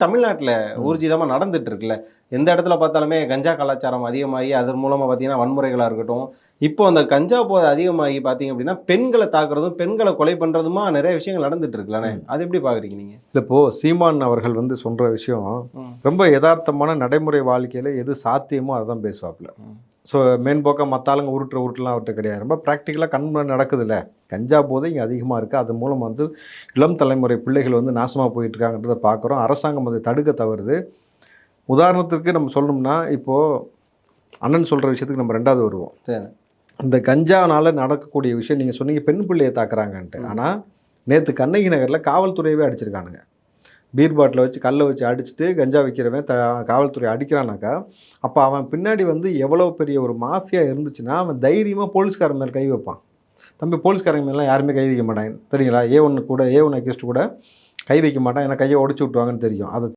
தமிழ்நாட்டில் ஊர்ஜிதமாக நடந்துட்டு இருக்குல்ல. எந்த இடத்துல பார்த்தாலுமே கஞ்சா கலாச்சாரம் அதிகமாகி அதன் மூலமாக பார்த்தீங்கன்னா வன்முறைகளாக இருக்கட்டும். இப்போ அந்த கஞ்சா போதை அதிகமாகி பார்த்தீங்க அப்படின்னா பெண்களை தாக்குறதும் பெண்களை கொலை பண்ணுறதுமா நிறைய விஷயங்கள் நடந்துட்டு இருக்குல்லண்ணே. அது எப்படி பார்க்குறீங்க நீங்கள் இல்லை இப்போ சீமான் அவர்கள் வந்து சொல்ற விஷயம். ரொம்ப யதார்த்தமான நடைமுறை வாழ்க்கையில எது சாத்தியமோ அதை தான் பேசுவாப்புல. ஸோ மேன்போக்காக மற்ற ஆளுங்க உருட்டுற உருட்டுலாம் அவர்கிட்ட கிடையாது. ரொம்ப ப்ராக்டிக்கலாக கண் நடக்குதுல்ல. கஞ்சா போதை இங்கே அதிகமாக இருக்குது அது மூலம் வந்து இளம் தலைமுறை பிள்ளைகள் வந்து நாசமாக போயிட்டு இருக்காங்கன்றதை பார்க்குறோம். அரசாங்கம் அதை தடுக்க தவறுது. உதாரணத்துக்கு நம்ம சொல்லணும்னா இப்போது அண்ணன் சொல்கிற விஷயத்துக்கு நம்ம ரெண்டாவது வருவோம். சரி. இந்த கஞ்சானால நடக்கக்கூடிய விஷயம் நீங்கள் சொன்னீங்க பெண் பிள்ளையை தாக்குறாங்கன்ட்டு. ஆனால் நேற்று கண்ணகி நகரில் காவல்துறையவே அடிச்சிருக்கானுங்க. பீர் பாட்டில் வச்சு கல்லை வச்சு அடிச்சுட்டு கஞ்சா வைக்கிறவன் த காவல்துறை அடிக்கிறானாக்கா அப்போ அவன் பின்னாடி வந்து எவ்வளோ பெரிய ஒரு மாஃபியா இருந்துச்சுன்னா அவன் தைரியமாக போலீஸ்காரன் மேலே கை வைப்பான். தம்பி போலீஸ்காரங்க மேலாம் யாருமே கை வைக்க மாட்டாங்க. தெரியுங்களா? ஏ ஒன்று கூட ஏ ஒன்று அக்யூஸ்ட் கூட கை வைக்க மாட்டான். ஏன்னா கையை உடச்சி விட்டுவாங்கன்னு தெரியும். அதை